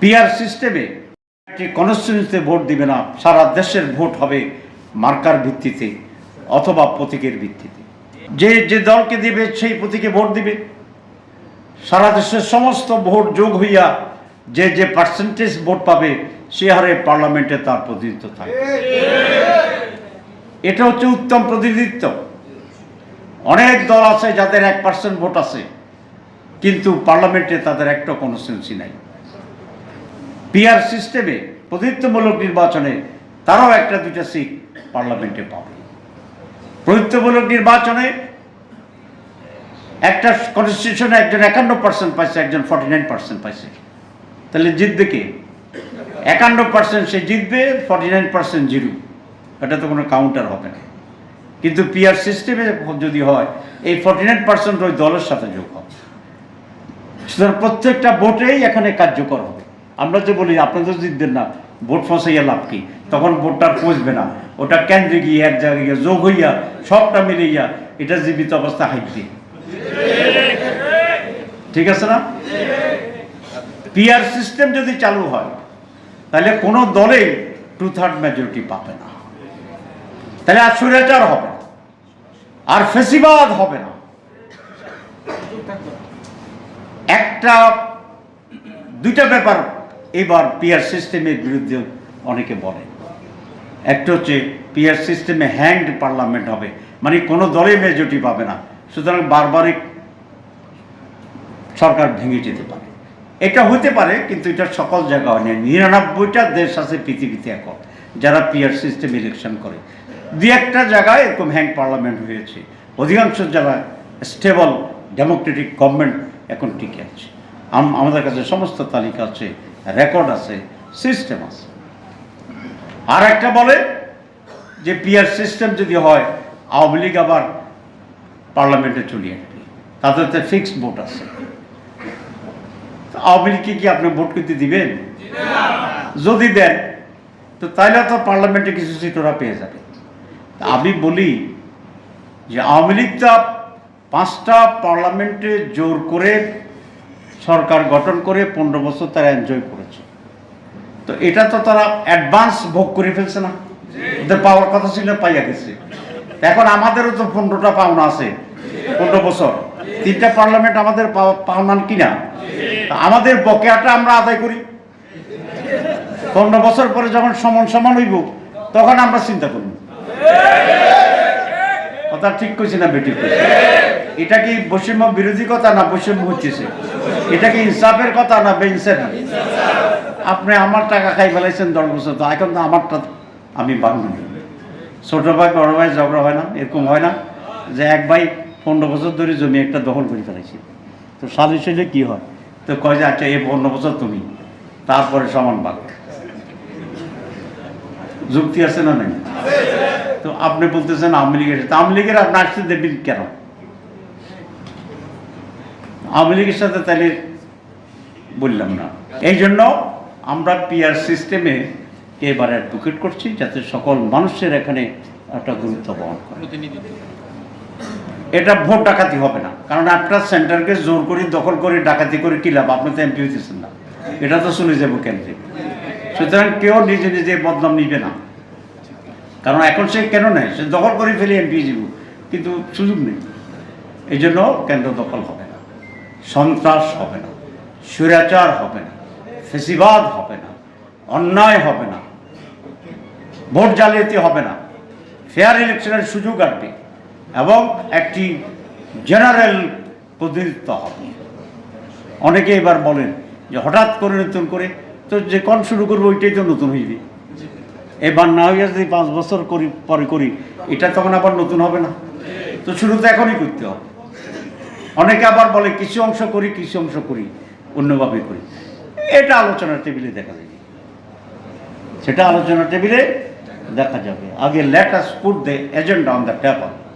PR সিস্টেমে একটি কনস্টিটিউন্সিতে vote দিবে না, সারা দেশের ভোট হবে মার্কার ভিত্তিতে অথবা প্রতীকের ভিত্তিতে। যে যে দলকে দিবে, সেই প্রতীকে ভোট দিবে। সারা দেশের সমস্ত ভোট যোগ হইয়া যে যে পার্সেন্টেজ ভোট পাবে, সে হারে পার্লামেন্টে তার প্রতিনিধিত্ব থাকবে। এটা হচ্ছে উত্তম প্রতিনিধিত্ব। অনেক দল আছে যাদের এক পার্সেন্ট ভোট আছে, কিন্তু পার্লামেন্টে তাদের একটা কনস্টিটিউন্সি নাই। পিআর সিস্টেমে প্রতিনিধিত্বমূলক নির্বাচনে তারাও একটা দুইটা সিট পার্লামেন্টে পাবে। প্রতিনিধিত্বমূলক নির্বাচনে একটা কনস্টিটিউশনে একজন একান্ন পার্সেন্ট পাইছে, একজন ফর্টি নাইন পার্সেন্ট পাইছে। তাহলে জিতবে কে? একান্ন পার্সেন্ট সে জিতবে ফর্টি নাইন পার্সেন্ট জিরো। এটা তো কোনো কাউন্টার হবে না। কিন্তু পিআর সিস্টেমে যদি হয়, এই ফর্টি নাইন পার্সেন্ট ওই দলের সাথে যোগ হবে। সুতরাং প্রত্যেকটা ভোটেই এখানে কার্যকর হবে। আমরা যে বলি আপনাদের জিতবেন না। ভোট ফসাইয়া লাভ কি? তখন ভোটটা পৌঁছবে না। ওটা কেন্দ্রে গিয়ে, এক জায়গায় গিয়ে যোগ হইয়া, সবটা মিলাইয়া, এটা জীবিত অবস্থা হাইতে ঠিক আছে না? পিআর সিস্টেম যদি চালু হয়, তাহলে কোনো দলে টু থার্ড মেজরিটি পাবে না। তাহলে আর স্বৈরাচার হবে না। আর ফেসিবাদ হবে না। একটা, দুইটা ব্যাপার এবার পিয়ার সিস্টেমের বিরুদ্ধে অনেকে বলে। একটা হচ্ছে পিয়ার সিস্টেমে হ্যান্ড পার্লামেন্ট হবে মানে কোনো দলে মেজরিটি পাবে না। সুতরাং বারবারই সরকার ভেঙে যেতে পারে। এটা হতে পারে, কিন্তু এটা সকল জায়গা হয় না। নিরানব্বইটা দেশ আছে পৃথিবীতে এখন, যারা পিয়ার সিস্টেম ইলেকশন করে। দু একটা জায়গায় এরকম হ্যাং পার্লামেন্ট হয়েছে। অধিকাংশ যারা স্টেবল ডেমোক্রেটিক গভর্নমেন্ট এখন টিকে আছে। আমাদের কাছে সমস্ত তালিকা আছে। রেকর্ড আছে, সিস্টেম আছে। আর একটা বলে যে পিআর সিস্টেম যদি হয়, আওয়ামী লীগ আবার পার্লামেন্টে চলে আসবে। তাদের তো ফিক্সড ভোট আছে। আওয়ামী লীগকে কি আপনি ভোট করতে দিবেন? যদি দেন, তো তাইলে তো পার্লামেন্টে কিছু সিট ওরা পেয়ে যাবে। আমি বলি যে আওয়ামী লীগটা পাঁচটা পার্লামেন্টে জোর করে সরকার গঠন করে পনেরো বছর তারা এনজয় করেছে। তো এটা তো তারা অ্যাডভান্স ভোগ করে ফেলছে না। ওদের পাওয়ার কথা ছিল, পাইয়া গেছে। এখন আমাদেরও তো পনেরোটা পাওনা আছে, পনেরো বছর। তিনটা পার্লামেন্ট আমাদের পাওনান কিনা? আমাদের বকেয়াটা আমরা আদায় করি। পনেরো বছর পরে যখন সমান সমান হইব, তখন আমরা চিন্তা করব। কথা ঠিক কইছি না বেটি কইছি? এটা কি বৈষম্য বিরোধী কথা না বৈষম্য হচ্ছে এটা কি ইনসাফের কথা না বেইনসাফ? আপনি আমার টাকা খাই ফেলাইছেন দশ বছর তো, এখন তো আমারটা আমি বাংলা ছোট ভাই, বড় ভাই, ঝগড়া হয় না, এরকম হয় না যে এক ভাই পনেরো বছর ধরে জমি একটা দখল করে ফেলাইছে। তো সালিশ হইলে কী হয়? তো কয় যে আচ্ছা এই পনেরো বছর তুমি, তারপরে সমান ভাগ যুক্তি আছে না নাই? তো আপনি বলতেছেন আওয়ামী লীগের সাথে। আওয়ামী লীগের আপনি আসতে দেবেন কেন? আওয়ামী লীগের সাথে তাহলে বললাম না। এই জন্য আমরা পিআর সিস্টেমে এবার অ্যাডভোকেট করছি যাতে সকল মানুষের এখানে একটা গুরুত্ব বহন করে। এটা ভোট ডাকাতি হবে না। কারণ আপনার সেন্টারকে জোর করে, দখল করে, ডাকাতি করে কি লাভ? আপনি তো এমপি হইতেছেন না। এটা তো শুনে যাব কেন্দ্রে। সুতরাং কেউ নিজে নিজে বদনাম নিবে না। কারণ এখন সে কেন নেয় সে দখল করে ফেলে এমপি যাব কিন্তু সুযোগ নেই। এই জন্য কেন্দ্র দখল হবে না। সন্ত্রাস হবে না। স্বৈরাচার হবে না। ফেসিবাদ হবে না। অন্যায় হবে না। ভোট জালিয়াতি হবে না। ফেয়ার ইলেকশনের সুযোগ আসবে এবং একটি জেনারেল প্রতিনিধিত্ব হবে। অনেকে এবার বলেন যে হঠাৎ করে নতুন করে তো যে কন শুরু করব ওইটাই তো নতুন হইবে। এবার না হইয়া যদি পাঁচ বছর করি, পরে করি, এটা তখন আবার নতুন হবে না। তো শুরু তো এখনই করতে হবে। অনেকে আবার বলে কিছু অংশ করি কিছু অংশ করি, অন্যভাবে করি। এটা আলোচনার টেবিলে দেখা যাবে। সেটা আলোচনার টেবিলে দেখা যাবে। আগে let us put the agenda on the table.